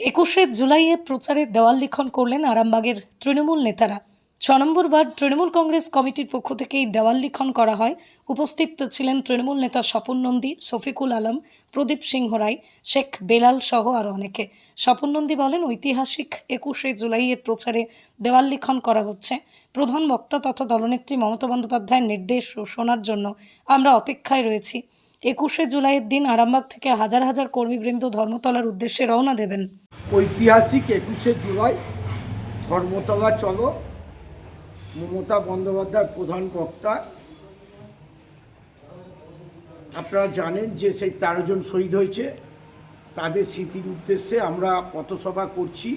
একুশে জুলাইয়ে প্রচারের দেওয়াল লিখন করলেন আরামবাগের তৃণমূল নেতারা। ছ নম্বর ওয়ার্ড তৃণমূল কংগ্রেস কমিটির পক্ষ থেকে এই দেওয়াল লিখন করা হয়। উপস্থিত ছিলেন তৃণমূল নেতা স্বপন নন্দী, শফিকুল আলম, প্রদীপ সিংহ রায়, শেখ বেলাল সহ আরও অনেকে। স্বপন নন্দী বলেন, ঐতিহাসিক একুশে জুলাইয়ের প্রচারে দেওয়াল লিখন করা হচ্ছে। প্রধান বক্তা তথা দলনেত্রী মমতা বন্দ্যোপাধ্যায়ের নির্দেশ শোনার জন্য আমরা অপেক্ষায় রয়েছি। একুশে জুলাইয়ের দিন আরামবাগ থেকে হাজার হাজার কর্মীবৃন্দ ধর্মতলার উদ্দেশ্যে রওনা দেবেন। ঐতিহাসিক একুশে জুলাই, ধর্মতলা চলো। মমতা বন্দ্যোপাধ্যায় প্রধান বক্তা। আপনারা জানেন যে সেই তেরো জন শহীদ হয়েছে। তাদের স্মৃতির উদ্দেশ্যে আমরা পথসভা করছি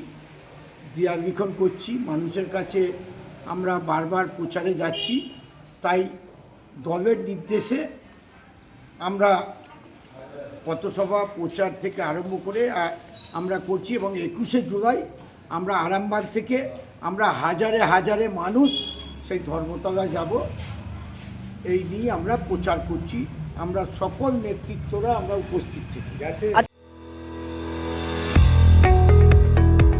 লিখন করছি, মানুষের কাছে আমরা বারবার প্রচারে যাচ্ছি। তাই দলের নির্দেশে আমরা পথসভা প্রচার থেকে আরম্ভ করে আমরা করছি এবং একুশে জুলাই আমরা আরামবাগ থেকে আমরা হাজারে হাজারে মানুষ সেই ধর্মতলা যাব। এই নিয়ে আমরা প্রচার করছি। আমরা সকল নেতৃত্বরা আমরা উপস্থিত থেকে।